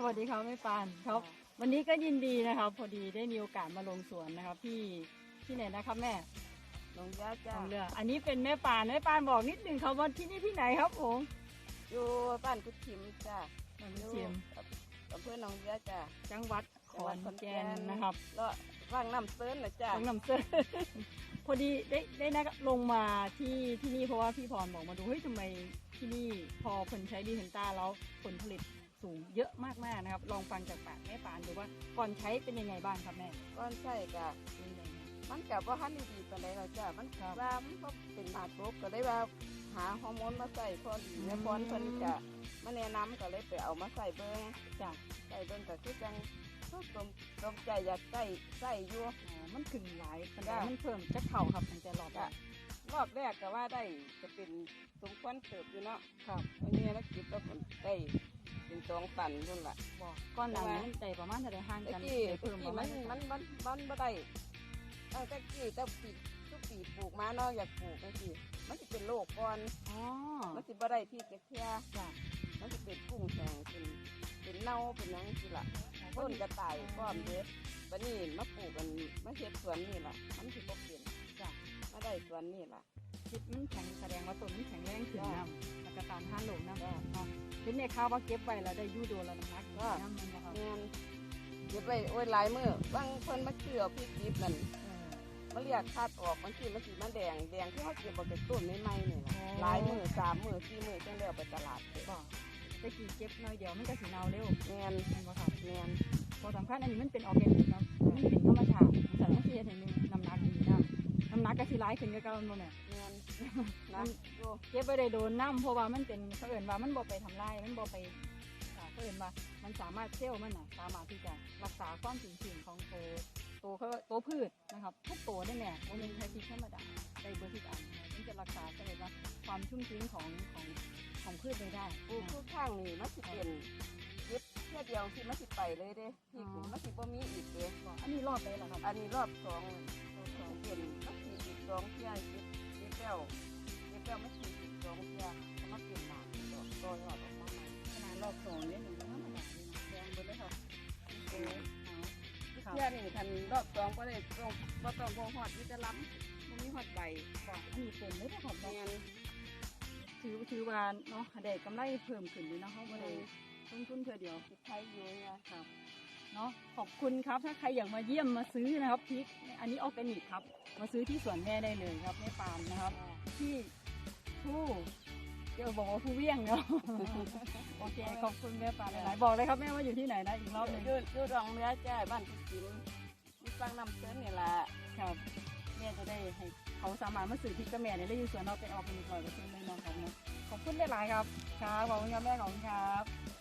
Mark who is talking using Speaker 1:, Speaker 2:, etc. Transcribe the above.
Speaker 1: สวัสดีครับแม่ปานครับ วันนี้ก็ยินดีนะครับ พอดีได้มีโอกาสมาลงสวนนะครับที่ที่ไหนนะครับแม่
Speaker 2: ลงยา
Speaker 1: ล
Speaker 2: จ้าง
Speaker 1: เรือ อันนี้เป็นแม่ปานแม่ปานบอกนิดนึงครับว่าที่นี่ที่ไหนครับผม
Speaker 2: อยู่บ้านกุดชิมจ้า
Speaker 1: มัน
Speaker 2: อยู่
Speaker 1: เสียม
Speaker 2: อำเภอหนองยาจ้า
Speaker 1: จังหวัดขอนแก่นนะครับ
Speaker 2: แล้วว่างน้ำเซินนะจ้า
Speaker 1: ทั้งน้ำเสื้อพอดีได้ได้นะลงมาที่ที่นี่เพราะว่าพี่พรบอกมาดูเฮ้ยทำไมที่นี่พอผลใช้ดีเทนต้าแล้วผลผลิต สูงเยอะมากๆนะครับ ลองฟังจากปากแม่ปานดูว่าก่อนใช้เป็นยังไงบ้างครับแม่
Speaker 2: ก้อนใช่กะ
Speaker 1: เป็นยังไง
Speaker 2: มันกับว่าฮันดีๆปานใดเราจ้ามัน
Speaker 1: ครับ
Speaker 2: ว่ามันก็เป็นหมากรุกก็ได้ว่าหาฮอร์โมนมาใส่พอดีแม่พรเพิ่นกะมาแนะนำก็เลยไปเอามาใส่เบิ้ง
Speaker 1: จ้ะ
Speaker 2: ใส่เบิ้งก็คือจังก็สมสมใจอยากใส่ใส่อยู่
Speaker 1: อ๋อมันขึ้นหลายปันได
Speaker 2: จ้ะ
Speaker 1: มันเพิ่มจะเข่าครับตั้งแต่รอบแร
Speaker 2: จ้ะ
Speaker 1: ก
Speaker 2: รอบแรกก็ว่าได้จะเป็นสมควรเติบอยู่เนาะ
Speaker 1: ครับ
Speaker 2: อันนี้นักกิจก็ผลได้ เป็นสองตันนู่นแหละ
Speaker 1: บอกก้อนหนังนี้มันใจประมาณเท่าไหรห่าง
Speaker 2: ตะ
Speaker 1: กัน
Speaker 2: กี้
Speaker 1: ได้
Speaker 2: ตะ
Speaker 1: เพิ่มป
Speaker 2: กี้
Speaker 1: ระมา
Speaker 2: มั
Speaker 1: ณ
Speaker 2: นมันมันมันบ่ได้ตั้งแต่กี้แต่ปีทุกปีปลูกมาเนาะอยากปลูกตะกี้มันสิเป็นโรคก่อน
Speaker 1: อ๋อ
Speaker 2: มันสิบ่ได้ที่จะเที่ย
Speaker 1: จ้ะ
Speaker 2: มันสิเป็นกุ้งแข็งเป็นเป็นเน่าเป็นหยังสิล่ะต้นกระต่ายก้อมเด็ดตอนนี้มาปลูกกันมาเฮ็ดสวนนี่ล่ะ มันสิบ่เปลี่ยน
Speaker 1: จ้ะ
Speaker 2: มาได้สวนนี่ล่ะ
Speaker 1: คิดมันแข็งแสดงว่าต้นมันแข็งแรงขึ้น
Speaker 2: จ้ะ
Speaker 1: น้ำแล้วก็ตามท่านหลงน้ำ
Speaker 2: จ้ะ
Speaker 1: เนาะ เห็นในข่าวว่าเก็บไว้แล้วได้อยูโดนแล้วน้ำหนัก
Speaker 2: จ้ะ
Speaker 1: น้ำมันนะครับ
Speaker 2: แม่นเก็บไว้โอ้ยหลายมื้อบางเพิ่นมาเชื่อพี่กิฟนั่น
Speaker 1: เออ
Speaker 2: มันเรียกคัดออกมันสีมันสีมันแดงแดงที่เขาเก็บบอกจากต้นไม่ไหม้เนี่ย
Speaker 1: อ๋อ
Speaker 2: หลายมือสามมือสี่มือจังได้เอาไปตลาดเด้
Speaker 1: บอกตะกี้เก็บหน้อยเดียวมันก็สีเนาเร็ว
Speaker 2: แมน
Speaker 1: เห็นไหมครับ
Speaker 2: แมน
Speaker 1: พอสำคัญอันนี้มันเป็นออร์แกนิกเนาะมันเป็นธรรมชาติ หนักก็สิร้ายขึ้นก็เก่าโน่นแหละ
Speaker 2: แมนนะดู
Speaker 1: เก็บไว้ได้โดนน้ำเพราะว่ามันเป็นเขาเอิ่นว่ามันบ่ไปทำลายมันบ่ไปอ่าเขาเอิ่นว่ามันสามารถเซลล์มันน่ะสามารถที่จะรักษาความชื้นๆของตัวตัวเขาตัวพืชนะครับทุกตัวได้แน่โมเมนใช้พริกธรรมดาได้เบอร์ทุกอันนะมันจะรักษาเขาเรียกว่าความชุ่มชื้นของของของพืชไว้ได้
Speaker 2: ปลูก
Speaker 1: นะ
Speaker 2: ทุกข้างนี่มันสิเป็นเก็บเที่ยเดียวที่มันสิไปเลยเด้ที่
Speaker 1: อ๋อ
Speaker 2: มันสิบ่มีอีกเด้
Speaker 1: บอกอันนี้รอบเลยเหรอครับ
Speaker 2: อันนี้รอบสองเลยรอบสองเป็นมัน สองเที่ยเก็บเก็บแล้วเก็บแล้วมันสิอีกสองเที่ยก็มาเปลี่ยนหนาดอกต่อยอดออกมาใหม่
Speaker 1: ขนาดรอบสองนี่หนึ่งธรรมดาเลยนะ
Speaker 2: แดงหมดเลยค่ะ
Speaker 1: เออเอา
Speaker 2: เที่ยนี่ทันรอบสองก็ได้ตรงบ่ต้องบ่ฮอดมีแต่ล้ำบ่มีฮอดใบ
Speaker 1: บอกอันนี้เป็นเลยนะครับ
Speaker 2: แม
Speaker 1: เนาะ
Speaker 2: น
Speaker 1: ถือถือว่าเนาะได้กำไรเพิ่มขึ้นเลยเนาะเขาบ่ได้ต้นทุนเธอเดียว
Speaker 2: สิไทยอยู่นี่ย
Speaker 1: ครับ เนาะขอบคุณครับ ถ้าใครอยากมาเยี่ยมมาซื้อนะครับพริก อันนี้ออร์แกนิกครับ มาซื้อที่สวนแม่ได้เลยครับแม่ปานนะครับ ที่ผู้เดี๋ยวบอกว่าผู้เวี่ยงเนาะโอเคขอบคุณแม่ปานหลายๆบอกเลยครับแม่ว่าอยู่ที่ไหนนะอีกรอบหนึ่ง
Speaker 2: อยู่อยู่รองเรือจ้าบ้านกุกินมีฟังน้ำเส้นนี่ล่ะ
Speaker 1: ครับแม่จะได้ให้เขาสามารถมาซื้อพริกกับแม่เนี่ยได้อยู่สวนเราเป็นออร์แกนิกร้อยเปอร์เซ็นต์เลยเน้องครับเนาะขอบคุณหลายๆครับครับขอบคุณครับแม่ขอบคุณครับ